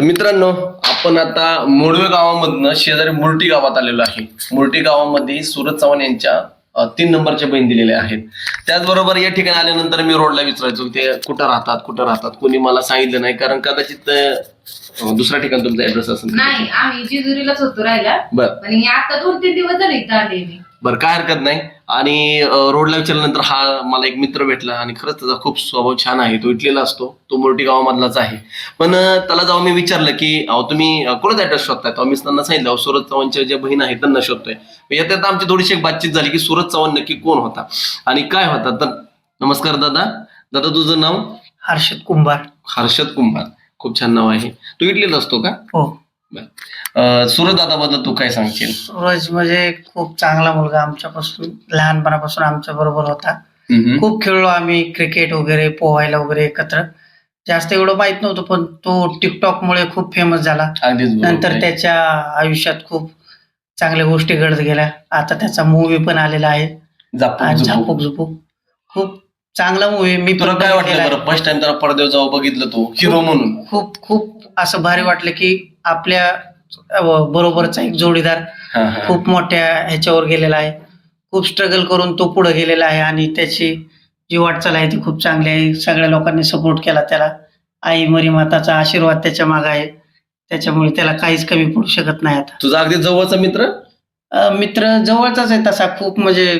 तर मित्रांनो आपण आता मोडवे गावामधनं शेजारी मुर्टी गावात आलेलो आहे. मुर्टी गावामध्ये सुरत चव्हाण यांच्या तीन नंबरच्या बहीण दिलेल्या आहेत. त्याचबरोबर या ठिकाणी आल्यानंतर मी रोडला विचारायचो ते कुठं राहतात कुठं राहतात? कोणी मला सांगितलं नाही कारण कदाचित दुसऱ्या ठिकाणी तुमचा ऍड्रेस असेल. नाही आम्ही जेजुरीलाच होतो राहिला बर. आणि आता दोन तीन दिवस झाले इथं आले मी बरं काय हरकत नाही. आणि रोडला विचारल्यानंतर हा मला एक मित्र भेटला आणि खरंच त्याचा खूप स्वभाव छान आहे. तो इटलेला असतो. तो मोर्टी गावामधलाच आहे. पण त्याला जाऊन मी विचारलं की अहो तुम्ही कोणाचा ऍड्रेस शोधताय? तेव्हा मी त्यांना सांगितलं सुरत चव्हाणच्या ज्या बहीण आहेत त्यांना शोधतोय. मग याच्यात आमची थोडीशी एक बातचीत झाली की सुरत चव्हाण नक्की कोण होता? आणि काय होता? तर नमस्कार दादा. दादा तुझं नाव? हर्षद कुंभार. हर्षद कुंभार. खूप छान नाव आहे. तू इटलेला असतो का? हो. अ, सुरत दादाबद्दल तू काय सांगशील? सूरज म्हणजे खूप चांगला मुलगा आमच्यापासून लहानपणापासून आमच्या बरोबर होता. खूप खेळलो आम्ही क्रिकेट वगैरे पोहायला वगैरे एकत्र. जास्त एवढं माहीत नव्हतं पण तो टिकटॉक मुळे खूप फेमस झाला. नंतर. त्याच्या आयुष्यात खूप चांगल्या गोष्टी घडत गेल्या. आता त्याचा मूवी पण आलेला आहे. झापूक झुपूक. खूप चांगला मूवी मी तुला काय वाटलं फर्स्ट टाइम त्याला पडद्यावर जाऊ बघितलं तू? हिरो म्हणून. खूप खूप असं भारी वाटलं की आपल्या बरोबरचा एक जोडीदार. खूप मोठ्या ह्याच्यावर गेलेला आहे. खूप स्ट्रगल करून तो पुढे गेलेला आहे आणि त्याची जी वाटचाल आहे ती खूप चांगली आहे. सगळ्या लोकांनी सपोर्ट केला त्याला. आई मरी माताचा आशीर्वाद त्याच्यामागे आहे. त्याच्यामुळे त्याला काहीच कमी पडू शकत नाही आता. तुझा अगदी जवळचा मित्र? मित्र जवळचाच आहे तसा. खूप म्हणजे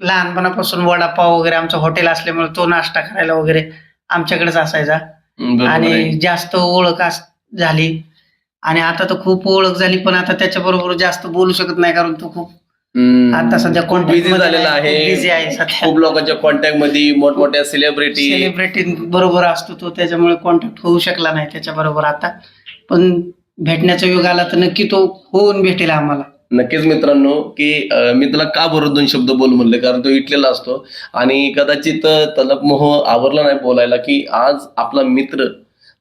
लहानपणापासून वडापाव वगैरे आमचं हॉटेल असल्यामुळे तो नाश्ता करायला वगैरे आमच्याकडेच असायचा. बरोबर आहे. आणि जास्त ओळख अस- झाली आणि आता तर खूप ओळख झाली पण आता त्याच्या बरोबर जास्त बोलू शकत नाही कारण तो खूप हम्म. आता सध्या कॉन्टॅक्ट Busy झालेला आहे. बिझी आहे सध्या खूप लोकांच्या कॉन्टॅक्टमध्ये मोठमोठ्या सेलिब्रिटी सेलिब्रिटी बरोबर असतो तो त्याच्यामुळे कॉन्टॅक्ट होऊ शकला नाही त्याच्या बरोबर आता पण भेटण्याचा योग आला तर नक्की तो होऊन भेटेल आम्हाला नक्कीच मित्रांनो की मी त्याला का बरोबर दोन शब्द बोल म्हणले? कारण तो इटलेला असतो. आणि कदाचित त्याला मोह आवरला नाही बोलायला की आज आपला मित्र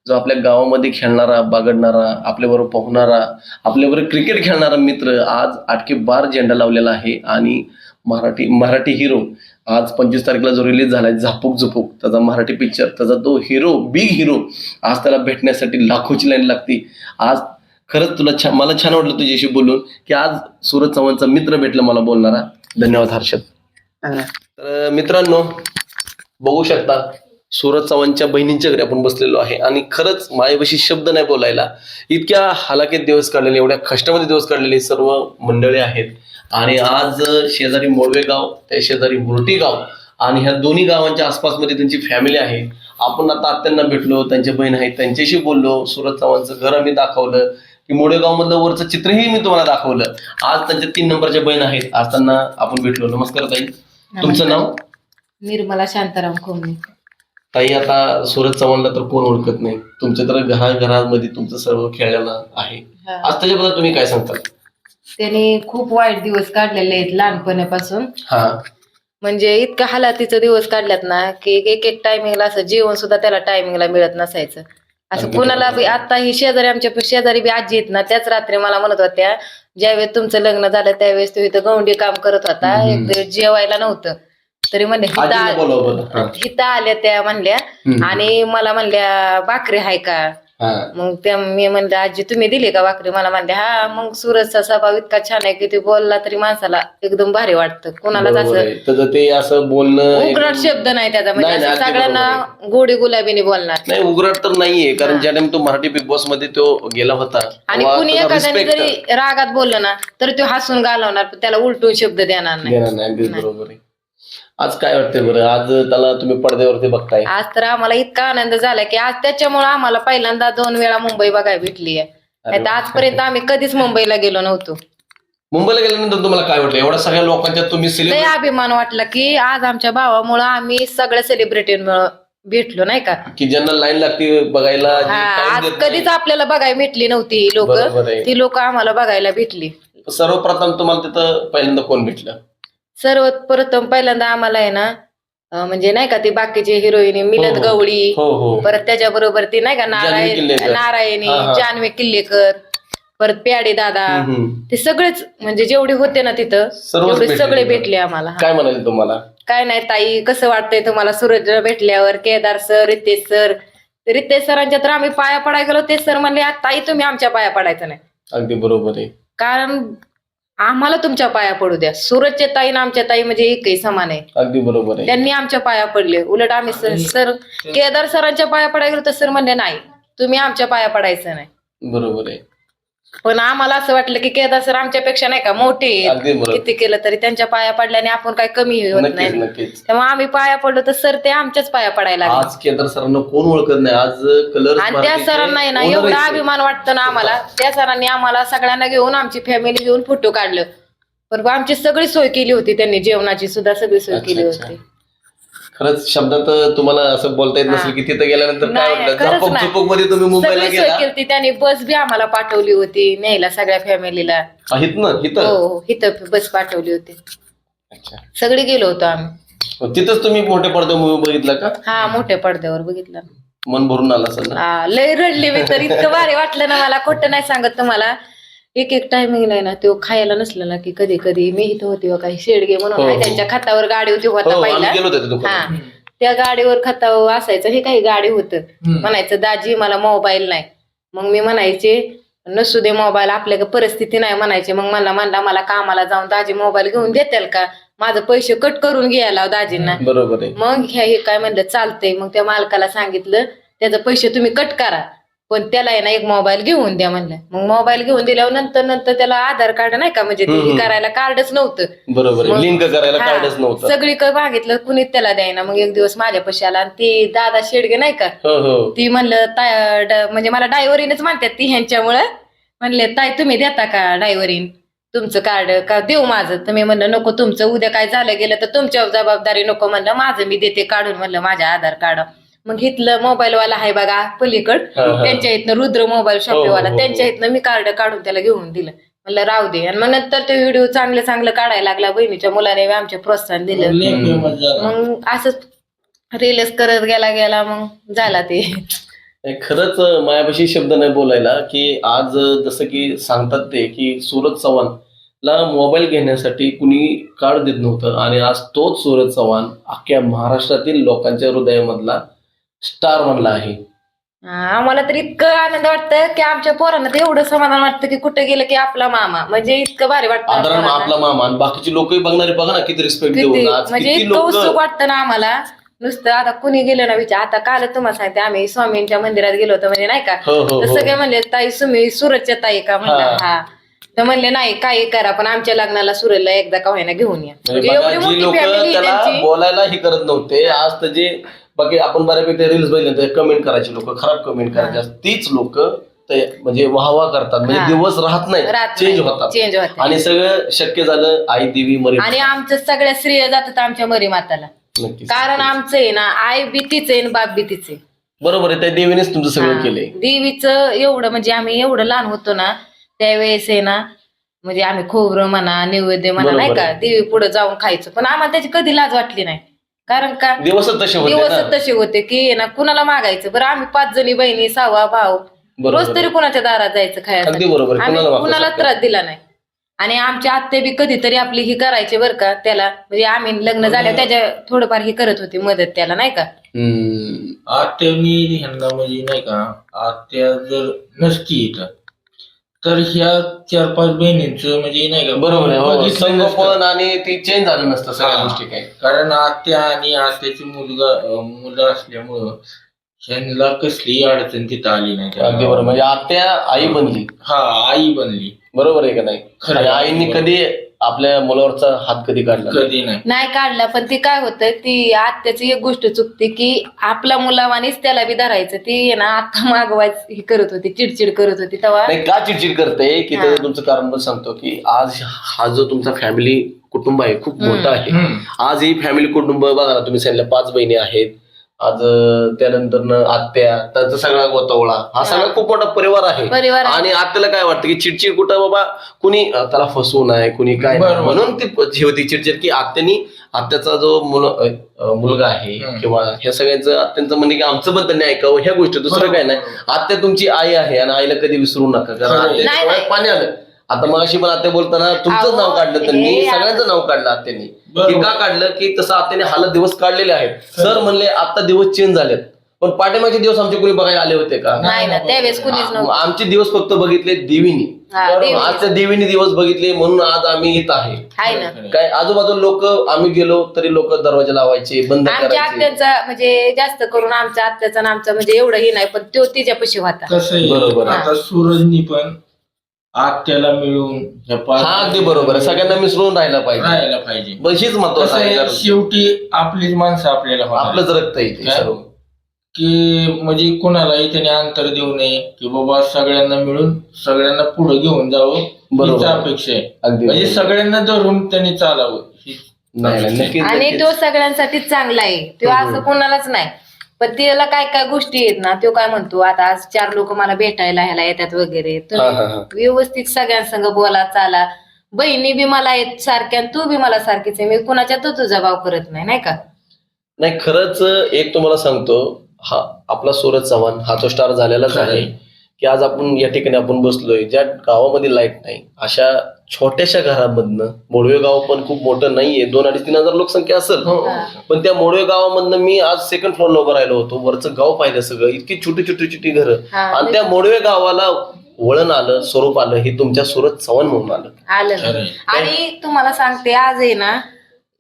जो आपल्या गावामध्ये खेळणारा बागडणारा आपल्याबरोबर पोहणारा आपल्याबरोबर क्रिकेट खेळणारा मित्र आज आटके बार झेंडा लावलेला आहे. आणि मराठी मराठी हिरो आज पंचवीस तारखेला जो रिलीज झालाय झापूक झुपूक त्याचा मराठी पिक्चर त्याचा तो हिरो बिग हिरो आज त्याला भेटण्यासाठी लाखोची लाईन लागते. आज खरंच तुला छान मला छान वाटलं तुझ्याशी बोलून की आज सूरज चव्हाणचा मित्र भेटला मला बोलणारा. धन्यवाद हर्षद. तर मित्रांनो बघू शकता सूरज चव्हाणच्या बहिणींच्या घरी आपण बसलेलो आहे. आणि खरंच माझ्यापाशी शब्द नाही बोलायला. इतक्या हालाकीत दिवस काढलेले एवढ्या कष्टामध्ये दिवस काढलेले सर्व मंडळी आहेत. आणि आज शेजारी मोडवे गाव त्या शेजारी मुरटी गाव आणि ह्या दोन्ही गावांच्या आसपासमध्ये त्यांची फॅमिली आहे. आपण आता आत्यांना भेटलो त्यांच्या बहीण आहेत त्यांच्याशी बोललो. सूरज चव्हाणचं घर आम्ही दाखवलं. की मोडेगाव मधलं वरचं चित्रही मी तुम्हाला दाखवलं. आज त्यांच्या तीन नंबरच्या बहीण आहेत. आज त्यांना आपण भेटलो. नमस्कार ताई. तुमचं नाव? निर्मला शांताराम कोमणे ताई आता सूरज चव्हाणला तर कोण ओळखत नाही. तुमच्या तर घरा घरामध्ये तुमचं सर्व खेळलेलं आहे. आज त्याच्याबद्दल तुम्ही काय सांगता? त्याने खूप वाईट दिवस काढलेले आहेत लहानपणापासून. हा. म्हणजे इतका हालातीचे दिवस काढल्यात ना की एक एक टायमिंगला असं जेवण सुद्धा त्याला टायमिंगला मिळत नसायचं. असं कुणाला. बी आता ही शेजारी आमच्या शेजारी बी आजी आहेत ना त्याच रात्री मला म्हणत होत्या ज्यावेळेस तुमचं लग्न झालं त्यावेळेस तो इथं गवंडी काम करत होता. एक दिवस जेवायला नव्हतं तरी म्हणले हिथं आजीला आ- बोलावं बरं हा. हिथं आल्या त्या म्हणल्या. आणि मला म्हणल्या भाकरी हाय का. मग त्या मी म्हणले आजी तुम्ही दिली का भाकरी? मला म्हणले हा मग सूरजचा स्वभाव इतका छान आहे की ते बोलला तरी माणसाला एकदम भारी वाटतं. कोणालाच असं. त्याचं ते असं बोलणं एकदम- शब्द नाही त्याचा म्हणजे असं सगळ्यांना गोडी गुलाबीने बोलणार. नाही उग्रट तर नाहीये कारण. ज्या टाइम तो मराठी बिग बॉसमध्ये तो गेला होता आणि कुणी एखाद्याने जरी रागात बोललं ना तर तो हसून घालवणार त्याला उलटून शब्द देणार नाही. बरोबर आहे. आज काय वाटतंय बरं? आज त्याला तुम्ही पडद्यावरती बघताय. आज तर आम्हाला इतका आनंद झाला की आज त्याच्यामुळे आम्हाला पहिल्यांदा दोन वेळा मुंबई बघायला भेटली आहे. वा. आजपर्यंत आम्ही कधीच मुंबईला गेलो नव्हतो. मुंबईला गेल्यानंतर तुम्हाला काय वाटलं? एवढ्या सगळ्या लोकांच्या तुम्ही लय अभिमान वाटला की आज आमच्या भावामुळं आम्ही सगळ्या सेलिब्रिटींमुळे भेटलो नाही का? की ज्यांना लाईन लागते बघायला जे हा, time आज देत नाही. कधीच आपल्याला बघायला भेटली नव्हती ही लोक. बरोबर आहे. ती लोक आम्हाला बघायला भेटली. सर्वप्रथम तुम्हाला तिथं पहिल्यांदा कोण भेटलं? सर्वात प्रथम पहिल्यांदा आम्हाला आहे ना अं, म्हणजे नाही का ती बाकीचे हिरोईन मिलत हो. गवळी हो हो परत त्याच्या बरोबर ती नाही का नारायण किल्लेकर. नारायणी हा, हा. जानवे किल्लेकर परत प्याडे दादा हम्म, हम्म. ते सगळेच म्हणजे जेवढे होते ना तिथं सर्वच तेवढे भेटले सगळे तिथं. भेटले आम्हाला हा. काय म्हणाले तुम्हाला काय नाही ताई कसं वाटतंय तुम्हाला सूरज भेटल्यावर केदार सर रितेश सर ते सरांच्या तर आम्ही पाया पडायला गेलो ते सर म्हणले ताई तुम्ही आमच्या पाया पडायचं नाही अगदी बरोबर आहे कारण आम्हाला तुमच्या पाया पडू द्या. सूरजच्या ताई आणि आमच्या ताई म्हणजे एकही समान आहे. अगदी बरोबर आहे. त्यांनी आमच्या पाया पडले. उलट आम्ही सर सर केदार सरांच्या पाया पडायला गेलो तर सर म्हणले नाही तुम्ही आमच्या पाया पडायचं नाही. बरोबर आहे. पण आम्हाला असं वाटलं की केदार सर आमच्यापेक्षा नाही का मोठे आहेत. अगदी बरोबर. किती केलं तरी त्यांच्या पाया पडल्याने आपण काय कमी होत नक्कीच नाही. नक्कीच. तेव्हा आम्ही पाया पडलो तर सर ते आमच्याच पाया पडायला लागले. आज केदार सरांना कोण ओळखत नाही? आज कलर आणि त्या सरांना ना एवढा अभिमान वाटतो ना आम्हाला. त्या सरांनी आम्हाला सगळ्यांना घेऊन आमची फॅमिली घेऊन फोटो काढलं. पण आमची सगळी सोय केली होती त्यांनी जेवणाची सुद्धा सगळी सोय अच्छा, केली अच्छा. होती. खरंच शब्दात तुम्हाला असं बोलता येत नसेल हा. की तिथे गेल्यानंतर काय नाही, वाटलं खरंच झपक नाही. झुपकमध्ये तुम्ही मुंबईला सगळी सोय गेला? केली त्यांनी बस बी आम्हाला पाठवली होती न्यायला सगळ्या फॅमिलीला. आहेत ना हो इथं हो इथं बस पाठवली होती. अच्छा. सगळी गेलो होतो आम्ही. मग तिथंच तुम्ही मोठे पडदे मूवी बघितला का? हा मोठ्या पडद्यावर बघितलं. मन भरून आला असेल ना? हा, लय रडली मी तर. इतकं भारी वाटलं ना मला खोटं नाही सांगत तुम्हाला. एक एक टायमिंग नाही ना तो खायला नसलं ना की कधी कधी मी इथं होते हो काही शेडगे म्हणून हो, आहे हो. त्यांच्या खतावर गाडी होती हो होता आम्ही पहिला. गेलो होतो त्या हा. त्या गाडीवर खतावर असायचं हे काही गाडी होतं. म्हणायचं दाजी मला मोबाईल नाही. मग मी म्हणायचे नसू दे मोबाईल आपल्या परिस्थिती नाही म्हणायचे. मग मला म्हणला मला कामाला जाऊन दाजी मोबाईल घेऊन देताल का? माझं पैसे कट करून घ्यायला लाव दाजींना. बरोबर आहे. मग ह्या हे काय म्हणलं चालतंय. मग त्या मालकाला सांगितलं त्याचे पैसे तुम्ही कट करा. पण त्याला आहे ना एक मोबाईल घेऊन द्या म्हणलं. मग मोबाईल घेऊन दिल्यावर नंतर नंतर त्याला आधार कार्ड नाही का? म्हणजे ते हम्म, हे हम्म. करायला कार्डच नव्हतं. बरोबर मग- लिंक करायला हा, कार्डच नव्हतं. मागितलं कुणीच त्याला द्यायना. मग एक दिवस माझ्या पशी आला आणि ती दादा शेडगे नाही का? हो हो. ती म्हणलं ताय ड- म्हणजे मला डायव्हरीनच म्हणतात ती ह्यांच्यामुळं. म्हणले ताई तुम्ही देता का डायव्हरीन तुमचं कार्ड का देऊ माझं? तर मी म्हणलं नको तुमचं. उद्या काय झालं गेलं तर तुमच्यावर जबाबदारी नको. म्हणलं माझं मी देते काढून. म्हणलं माझ्या आधार कार्ड मग इथलं मोबाईल वाला आहे बघा पलीकड. हा, हा. त्यांच्या इथनं रुद्र मोबाईल हो, शॉपीवाला. हो, हो. त्यांच्या इथनं मी कार्ड काढून त्याला घेऊन दिलं. म्हणलं राहू दे. आणि मग नंतर ते व्हिडिओ चांगले चांगलं काढायला लागला. बहिणीच्या मुलाने आमचे प्रोत्साहन दिलं. मग असंच रिलस करत गेला गेला मग झाला ते. खरंच मायापाशी शब्द नाही बोलायला की आज जसं की सांगतात ते की सूरज चव्हाण ला मोबाईल घेण्यासाठी कुणी कार्ड देत नव्हतं. आणि आज तोच सूरज चव्हाण अख्ख्या महाराष्ट्रातील लोकांच्या हृदयामधला स्टार बनला आहे. आम्हाला तर इतकं आनंद वाटतं की आमच्या पोरांना तर एवढं समाधान वाटतं की कुठे गेलं की आपला मामा. म्हणजे इतकं भारी वाटतं आदरण. आपला मामा आणि बाकीचे लोकही बघणारे बघा ना किती रिस्पेक्ट किती? देऊन आज म्हणजे किती इतकं लोक उत्सुक वाटतं ना आम्हाला. नुसतं आता कुणी गेलं ना विचार. आता काल तुम्हाला सांगते आम्ही स्वामींच्या मंदिरात गेलो होतो म्हणजे नाही का? हो हो तर हो. सगळे म्हणले ताई तुम्ही सुरतच्या ताई का? म्हणलं हा. हा. तर म्हणले नाही काही करा पण आमच्या लग्नाला सुरतला एकदा का होईना घेऊन या. म्हणजे म्हणजे बघा, एवढी जी मोठी लोक फॅमिली त्याला त्यांची बोलायला हे करत नव्हते आज तर जे बाकी आपण बऱ्यापैकी रील्स बघितले कमेंट करायची लोक खराब कमेंट करायची. असतात. तीच लोक म्हणजे वाहवा करतात. म्हणजे हा. दिवस राहत नाही राहत चेंज नाही. होतात. चेंज होते. आणि सगळं शक्य झालं आई देवी मरी. आणि आमचं सगळ्या स्त्रिया जातात आमच्या मरी माताला. नक्कीच कारण आमचं आहे ना आई भीतीच आहे आणि बाप भीतीच आहे. बरोबर आहे त्या देवीनेच तुमचं सगळं हा. केलंय. देवीचं एवढं म्हणजे आम्ही एवढं लहान होतो ना त्यावेळेस आहे ना म्हणजे आम्ही खोबरं म्हणा नैवेद्य म्हणा नाही का आहे. देवी पुढे जाऊन खायचं. पण आम्हाला त्याची कधी लाज वाटली नाही. कारण का दिवसच तसे होते दिवस ना तसे होते की ना कुणाला मागायचं बरं आम्ही पाच जणी बहिणी सहावा भाऊ रोज तरी. कुणाच्या दारात जायचं खायचं अगदी बरोबर आहे. आम्ही कुणाला मागू कुणाला शकता? त्रास दिला नाही आणि आमच्या आत्ते बी कधीतरी आपली ही करायची बरं का त्याला म्हणजे आम्ही लग्न झाल्यावर त्याच्या थोडंफार ही करत होती मदत त्याला नाही का हम्म. आत्यानी ह्यांना म्हणजे नाही का आत्या जर नसती इथं तर ह्या चार पाच बहिणींचं म्हणजे नाही का बरोबर आहे हो. बघितलं नसतं. संगोपन आणि ती चेंज झालं नसतं सगळ्या हा. गोष्टी काय कारण आत्या आणि आत्याची मुलगा अं, मुलं असल्यामुळं ह्यांना कसलीही अडचण तिथं आली नाही अगदी बरोबर म्हणजे आत्या आई बनली हा आई बनली बरोबर आहे का नाही खरं. आईंनी कधी आपल्या मुलावरचा हात कधी काढला नाही. कधी नाही नाही काढला पण ती काय होतं ती आत्याची एक गोष्ट चुकते की आपला मुलावानीच त्याला बी धरायचं ती आहे ना आता मागवायच ही करत होती चिडचिड करत होती तेव्हा नाही का चिडचिड करते की हा. त्याचं तुमचं कारण पण सांगतो की आज हा जो तुमचा फॅमिली कुटुंब आहे खूप. मोठं आहे हम्म. आज ही फॅमिली कुटुंब बघा ना तुम्ही सांगितलं पाच बहिणी आहेत आज त्यानंतर आत्या त्यांचा सगळा गोतावळा हा सगळा खूप मोठा परिवार आहे परिवार आहे. आणि आत्याला काय वाटतं की चिडचिड कुठं बाबा कुणी अं, त्याला फसवू नये कुणी काय नाही. बरोबर. म्हणून ती ही होती चिडचिड की आत्यानी आत्याचा जो मुल अं, मुलगा आहे हम्म. किंवा ह्या सगळ्यांचं आत्यांचं म्हणणे की आमचं पण त्यांनी ऐकावं ह्या गोष्टी दुसरं काय नाही आत्या तुमची आई आहे आणि आईला कधी विसरू नका कारण खरं आहे. आत्याच्या नाही, डोळ्यात नाही. पाणी आलं आता मग अशी पण आत्या बोलताना तुमचंच नाव काढलं त्यांनी सगळ्यांचं नाव काढलं आत्यांनी. की का काढलं? की तसं आत्याने हालत दिवस काढलेले आहेत. सर म्हणले आता दिवस चेंज झालेत. पण पाठीमागचे दिवस आमचे कोणी बघायला आले होते का? नाही ना त्यावेळेस कुणीच आ- नव्हतं आमचे दिवस फक्त बघितले देवीनी. हा, बरोबर. देवी. आज त्या देवीनी दिवस बघितले म्हणून आज आम्ही इथं आहे. हाय ना. काय आजूबाजू लोक आम्ही गेलो तरी लोक दरवाजा लावायचे बंद आमच्या करायचे. आत्याचा म्हणजे जास्त करून आमच्या आत्याचा आणि आमचा म्हणजे एवढं ही नाही पण तो तिच्यापाशी होता. कसं आहे बरोबर. आता सूरजनी पण आत्याला मिळून हा अगदी बरोबर आहे सगळ्यांना मिसळून राहायला पाहिजे राहायला पाहिजे बस हीच महत्वाचं कसं आहे आहे कारण शेवटी आपलीच माणसं आपल्याला होणार. आपलंच रक्त आहे ते काय? सर्व की म्हणजे कुणालाही त्याने अंतर देऊ नये की बाबा सगळ्यांना मिळून सगळ्यांना पुढे घेऊन जावं बरोबर. अपेक्षा आहे अगदी म्हणजे बरोबर. सगळ्यांना धरून त्यांनी चालावं ही- नाही नाही नक्कीच आणि नक्कीच. तो सगळ्यांसाठी चांगला आहे तो हम्म. असं कोणालाच नाही पण त्याला काय काय गोष्टी आहेत ना तो काय म्हणतो आता आज चार लोक मला भेटायला ह्याला येतात वगैरे. हा, हा, हा. तुम्ही व्यवस्थित सगळ्यांसंग बोला चाला. बहिणी बी मला येत सारख्या आणि तू बी मला सारखीच आहे. मी कुणाच्या तो तुझा भाव करत नाही नाही का? नाही खरंच एक तुम्हाला सांगतो. हा आपला सूरज चव्हाण हा तो स्टार झालेलाच आहे. की आज आपण या ठिकाणी आपण बसलोय ज्या गावामध्ये लाइट नाही अशा छोट्याशा घरामधनं मोडवे गाव पण खूप मोठं नाहीये दोन अडीच तीन हजार लोकसंख्या असेल हो. पण त्या मोडवे गावामधनं मी आज सेकंड फ्लोअरला उभं राहिलो होतो वरचं गाव पाहिलं सगळं इतकी छोटी छोटी छोटी घरं आणि त्या मोडवे गावाला वळण आलं स्वरूप आलं हे तुमच्या सूरज चव्हाण म्हणून आलं आलं. आणि तुम्हाला सांगते आज आहे ना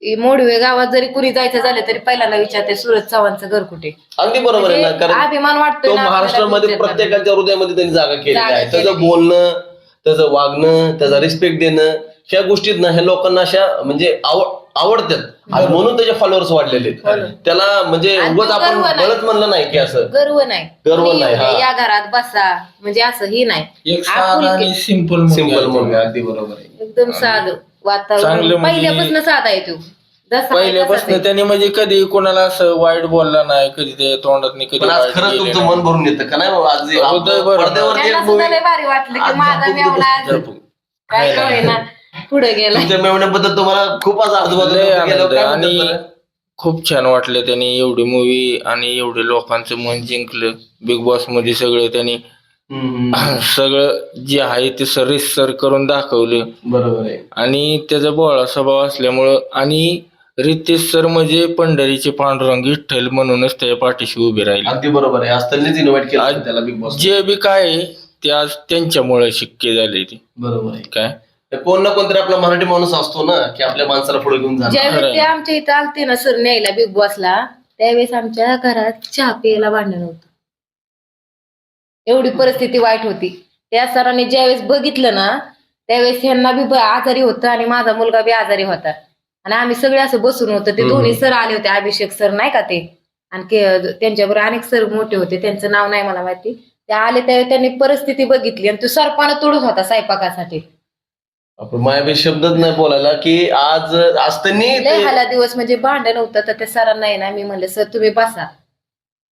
मोडवे गावात जरी कुणी जायचं झालं तरी पहिल्यांदा विचारते सुरज चव्हाणचं घर कुठे? अगदी बरोबर आहे ना म्हणजे कारण अभिमान वाटतो तो महाराष्ट्रामध्ये प्रत्येकाच्या हृदयामध्ये त्यांनी जागा केलेली जागा आहे. त्याचं केलेली. बोलणं त्याचं वागणं त्याचा रिस्पेक्ट देणं ह्या गोष्टीत ना ह्या लोकांना अशा म्हणजे आव- आवडतात. आणि म्हणून त्याचे फॉलोअर्स वाढलेले आहेत. त्याला म्हणजे आणि उगाच तो आपण गर्व नाही. गलत म्हणलं नाही की असं. गर्व नाही. गर्व नाही, एवढे. या घरात बसा म्हणजे असं ही नाही. एक साधा आपुलकी. आणि सिंपल सिंपल मुलगा अगदी बरोबर आहे. एकदम साधं. वातावरण चांगलं म्हणजे- पहिल्यापासून साधा आहे तो जसा आहे तसाच पहिल्यापासून आहे. त्याने म्हणजे कधी कोणाला असं वाईट बोलला नाही कधी ते तोंडात नाही कधी पण आज वाईट खरंच गेले तुमचं नाही. मन भरून येतं का नाही बाबा? आज जे आपलं ते बरोबर. पडद्यावरती एक त्यांना सुद्धा movie- लय भारी वाटलं की आज माझा झपूक मेवला आज झपूक. काय काय ना पुढे गेला तुमच्या मेवण्याबद्दल तुम्हाला खूप आज लय आजूबाजूला आनंद काय. म्हणतात आणि बरं? खूप छान वाटलं त्यांनी एवढी मूवी आणि एवढे लोकांचं मन जिंकलं बिग बॉसमध्ये सगळं त्यांनी. सगळं जे आहे ते सर करून दाखवलं. बरोबर आहे. आणि त्याचा बोळा स्वभाव असल्यामुळं आणि रितेश सर म्हणजे पंढरीचे पांडुरंग विठ्ठल म्हणूनच त्या पाठीशी उभे राहिले. अगदी बरोबर आहे. आज त्यांनीच इन्व्हाइट केलं आज- त्याला बिग बॉस जे बी काय आहे, ते आज त्यांच्यामुळे शक्य झाले ते. बरोबर आहे. काय? तर कोण ना कोणतरी आपला मराठी माणूस असतो ना की आपल्या माणसाला पुढे घेऊन जाणार. ज्यावेळेस ते खरंय. आमच्या इथं आलते ना सर न्यायला बिग बॉसला त्यावेळेस आमच्या घरात चहा प्यायला भांडण होतं. एवढी परिस्थिती वाईट होती. त्या सरांनी ज्यावेळेस बघितलं ना त्यावेळेस ह्यांना बी आजारी होतं आणि माझा मुलगा बी आजारी होता. आणि आम्ही सगळे असं बसून होतो. ते. दोन्ही सर आले होते अभिषेक सर नाही का ते? आणखी त्यांच्याबरोबर अनेक सर मोठे होते. त्यांचं नाव नाही मला माहिती. ते आले त्यावेळेस त्यांनी परिस्थिती बघितली आणि तो सरपानं तोडत होता स्वयंपाकासाठी. आपण मायाबी शब्दच नाही बोलायला की आज आज त्यांनी दिवस म्हणजे भांडण होतं तर त्या सरांना ना मी म्हणले सर तुम्ही बसा.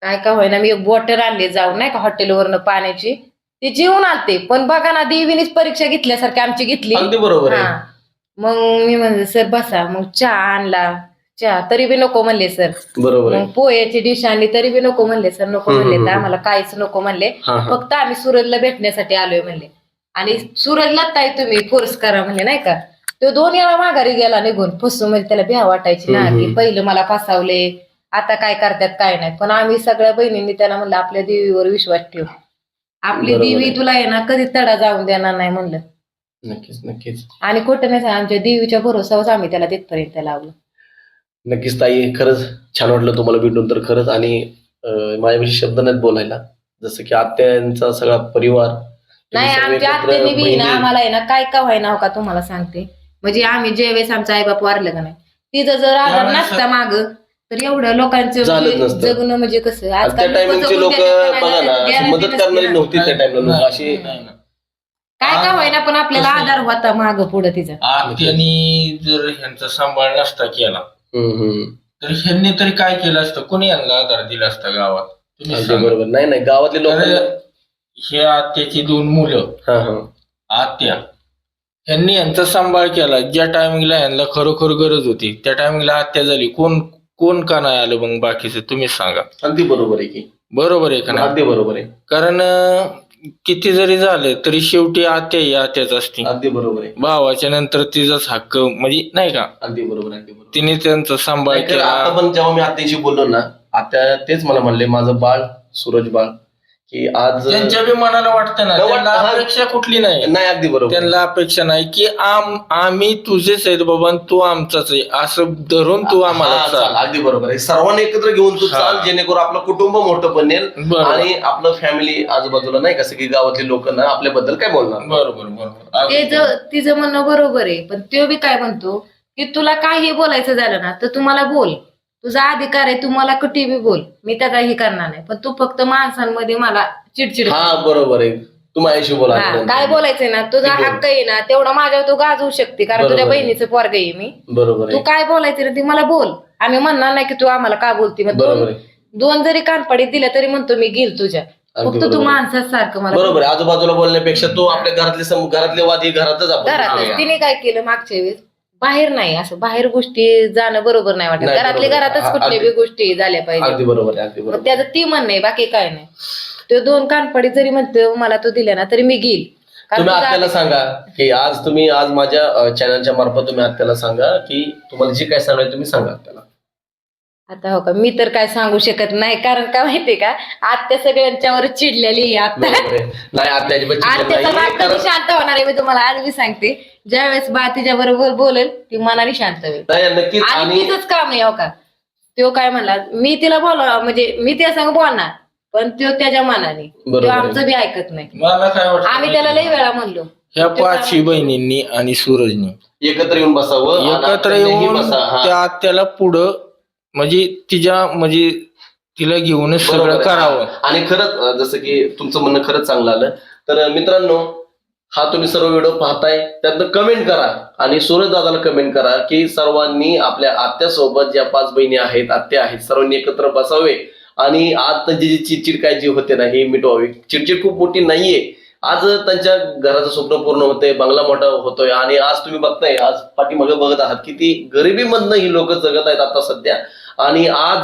काय का होईना मी एक बॉटल आणली जाऊन नाही का हॉटेलवरनं पाण्याची. ती जेवून आणते पण बघा ना देवीनीच परीक्षा घेतल्यासारखी आमची घेतली. अगदी बरोबर आहे. हा. मग मी म्हणले सर बसा मग चहा आणला. चहा तरी बी नको म्हणले सर. बरोबर आहे. मग पोह्याची डिश आणली तरी बी नको म्हणले सर. नको हम्म, म्हणले हम्म, तर हम्म. आम्हाला काहीच नको म्हणले. हा, हा. फक्त आम्ही सुरजला भेटण्यासाठी आलोय म्हणले. आणि सुरजला ताई तुम्ही फोर्स करा म्हणले नाही का. तो दोन वेळा माघारी गेला निघून. फसू म्हणजे त्याला भ्या वाटायची ना हम्म, की हम्म. पहिलं मला फसावले आता काय करतात काय नाही. पण आम्ही सगळ्या बहिणींनी त्याला म्हणलं आपल्या देवीवर विश्वास ठेव. आपली बरोबर देवी. तुला आहे ना कधी तडा जाऊन देणार नाही म्हणलं. नक्कीच नक्कीच. आणि खोटं नाही सांग, आमच्या देवीच्या भरोसावर आम्ही त्याला तिथपर्यंत लावलं. नक्कीच ताई खरंच छान वाटलं तुम्हाला भेटून तर खरंच. आणि अं, माझ्याविषयी शब्द नाहीत बोलायला. जसं की आत्यांचा सगळा परिवार. नाही तुम्ही सगळे आमच्या एकत्र आत्याने बी ना बहिणी. आम्हाला आहे ना काय का व्हायना हो का तुम्हाला सांगते. म्हणजे आम्ही ज्यावेळेस आमचा आईबाप वारलं का नाही तिथं जर त्यावेळेस- नसता माग. तर एवढ्या लोकांचं म्हणजे नसतं. जगणं म्हणजे कसं आणि त्या आजकाल टायमिंगचे जगून लोक बघा ना अशी guarantee मदत नसते करणारी ना. नव्हती त्या टाइमला नाही, अशी नाही. काय का व्हायना पण आपल्याला? आधार होता माग पुढे तिचा आत्यानी जर ह्यांचा सांभाळ नसता केला हम्म, हम्म. तर ह्यांनी तरी काय केलं असतं कोणी यांना आधार दिला असता गावात तुम्ही अगदी सांगा. बरोबर नाही नाही गावातले लोक तर हे आत्याची दोन मुलं हा हा आत्या ह्यांनी यांचा सांभाळ केला ज्या टायमिंगला यांना खरोखर गरज होती त्या टायमिंगला आत्या झाली कोण कोण का नाही आलं मग बाकीचं? तुम्ही सांगा. अगदी बरोबर आहे की. बरोबर आहे का नाही? अगदी बरोबर आहे. कारण अं, किती जरी झालं तरी शेवटी आत्या ही आत्याच असते. अगदी बरोबर आहे. भावाच्या नंतर तिचाच हक्क म्हणजे नाही का? अगदी बरोबर आहे, अगदी बरोबर तिने त्यांचा सांभाळ केला. आता पण जेव्हा मी आत्याशी बोललो ना आता तेच मला म्हणले माझं बाळ सूरज बाळ. की आज त्यांच्या बी मनाला वाटतं ना त्यांना हा. अपेक्षा कुठली नाही. नाही अगदी बरोबर. त्यांना अपेक्षा नाही की आम आम्ही तुझेच आहेत बाबा आणि तू आमचाच आहे. असं धरून तू आम्हाला हा, चाल. चाल, अगदी बरोबर आहे. सर्वांना एकत्र घेऊन तू हा. चाल जेणेकरून आपलं कुटुंब मोठं बनेल बरोबर. आणि आपलं फॅमिली आजूबाजूला नाही कसं की गावातले लोक ना आपल्याबद्दल काय बोलणार? बरोबर बरोबर. ते ज- तिचं म्हणणं बरोबर आहे पण तो बी काय म्हणतो की तुला काही बोलायचं झालं ना तर तू मला बोल. तुझा अधिकार आहे तू मला कुठे बी बोल. मी त्याचा हे करणार नाही. पण तू फक्त माणसांमध्ये मला चिडचिड हा बरोबर आहे. तू माझ्याशी बोला हा, काय बोलायचंय ना तुझा. हक्क आहे ना तेवढा माझ्यावर तू गाजवू शकते कारण बरोबर तुझ्या आहे. बहिणीचं पोरग आहे मी. बरोबर तू आहे. काय बोलायचं ना ती मला बोल. आम्ही म्हणणार नाही की तू आम्हाला का बोलती? मग बरोबर दोन आहे. दोन जरी कानपडीत दिल्या तरी म्हणतो मी घेईल तुझ्या. अगदी फक्त तू बरोबर आहे. सारखं मला बरोबर आहे. आजूबाजूला बोलण्यापेक्षा तू आपल्या घरातले सम- घरातले वाद हे घरातच आपण घरातच. तिने काय केलं मागच्या वेळेस? बाहेर नाही असं बाहेर गोष्टी जाणं बरोबर नाही वाटत. नाही, घरातल्या बरोबर आहे. घरातच हा, कुठल्या बी अगदी- गोष्टी झाल्या पाहिजे. अगदी बरोबर आहे अगदी मग त्याचं ती म्हण नाही बाकी काय नाही. तो दोन कानपडी जरी म्हणतो मला तो दिला ना तरी मी घेईल. कारण तुम्ही तुझा आत्याला सांगा की आज तुम्ही आज माझ्या चॅनलच्या मार्फत तुम्ही आत्याला सांगा की तुम्हाला जे काय सांगायचं तुम्ही सांगा आत्याला. आता हो का मी तर काय सांगू शकत नाही. कारण का माहितीये का आत्या सगळ्यांच्यावर चिडलेली आहे आता. बरोबर आहे. नाही आत्याची बच्ची आत्याचा नाही राग कधी शांत होणार आहे मी तुम्हाला आज मी सांगते. ज्यावेळेस बा तिच्या बरोबर बोलेल ती मनाने शांत होईल. नाही नक्कीच आणि आणि तिचंच काम आहे हो का. तो काय म्हणला मी तिला बोला म्हणजे मी त्या संग बोलणार पण तो त्याच्या मनाने. बरोबर तो आहे. आमचं बी ऐकत नाही. मला काय वाटतं आम्ही त्याला लई वेळा म्हणलो. ह्या पाचही बहिणींनी आणि सूरजनी एकत्र येऊन बसावं आणि एकत्र आत्यानेही येऊन बसा हा. त्या आत्याला पुढं म्हणजे तिच्या म्हणजे तिला घेऊनच सगळं. करावं. आणि खरंच जसं की तुमचं म्हणणं खरंच चांगलं आलं. तर मित्रांनो हा तुम्ही सर्व व्हिडिओ पाहताय त्यातनं कमेंट करा आणि सूरज दादाला कमेंट करा की सर्वांनी आपल्या आत्यासोबत ज्या पाच बहिणी आहेत आत्या आहेत सर्वांनी एकत्र बसावे. आणि आज त्यांची जी चिडचिड काय जी होते ना ही मिटवावी. चिडचिड खूप मोठी नाहीये. आज त्यांच्या घराचं स्वप्न पूर्ण होतंय बंगला मोठा होतोय आणि आज तुम्ही बघताय आज पाठीमागे बघत आहात की ती गरिबीमधनं ही लोक जगत आहेत आता सध्या. आणि आज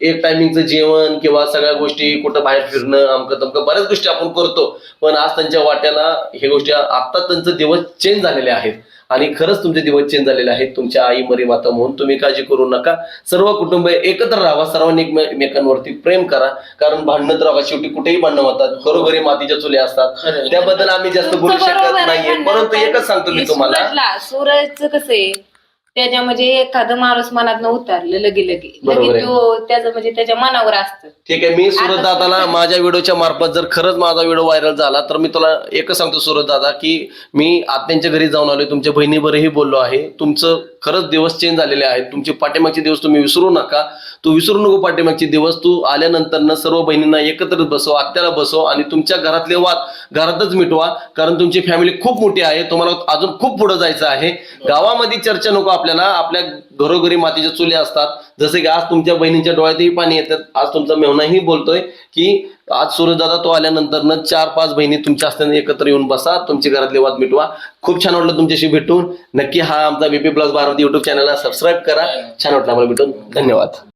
एक टायमिंगचं जेवण किंवा सगळ्या गोष्टी कुठं बाहेर फिरणं अमकं तमकं बऱ्याच गोष्टी आपण करतो. पण आज त्यांच्या वाट्याला हे गोष्टी आता त्यांचे दिवस चेंज झालेले आहेत. आणि खरंच तुमचे दिवस चेंज झालेले आहेत. तुमच्या आई मरी माता म्हणून तुम्ही काळजी करू नका. सर्व कुटुंब एकत्र राहा. सर्वांनी एकमे- एकमेकांवरती प्रेम करा. कारण भांडणं तर बघा शेवटी कुठेही भांडणं होतात. घरोघरी मातीच्या चुल्या असतात. त्याबद्दल आम्ही जास्त बोलू शकत नाहीये. परंतु एकच सांगतो मी तुम्हाला. सूरजचं कसं आहे? त्याच्या म्हणजे एखादं माणूस मनात उतरलं लगे लगे. बरोबर लगे आहे. तो त्याचं म्हणजे त्याच्या मनावर असतं. ठीक आहे मी सूरज आता दादाला माझ्या व्हिडिओच्या मार्फत जर खरंच माझा व्हिडिओ व्हायरल झाला तर मी तुला एकच सांगतो सूरज दादा की मी आत्यांच्या घरी जाऊन आलोय तुमच्या बहिणीवरही बोललो आहे तुमचं खरंच दिवस चेंज झालेले आहेत. तुमचे पाठीमागचे दिवस तुम्ही विसरू नका. तू विसरू नको पाठीमागचे दिवस. तू आल्यानंतर सर्व बहिणींना एकत्र बसव आत्याला बसव आणि तुमच्या घरातले वाद घरातच मिटवा. कारण तुमची फॅमिली खूप मोठी आहे. तुम्हाला अजून खूप पुढे जायचं आहे. गावामध्ये चर्चा नको आपल्याला. आपल्या घरोघरी मातीच्या चुल्या असतात. जसे की आज तुमच्या बहिणींच्या डोळ्यातही पाणी येतात आज तुमचा मेहनाही बोलतोय की आज सूरजदादा तो आल्यानंतर न चार पाच बहिणी तुमच्या असताना एकत्र येऊन बसा तुमचे घरातले वाद मिटवा. खूप छान वाटलं तुमच्याशी भेटून. नक्की हा आमचा B P plus Baramati YouTube चॅनलला सबस्क्राईब करा. छान वाटलं आम्हाला भेटून. धन्यवाद.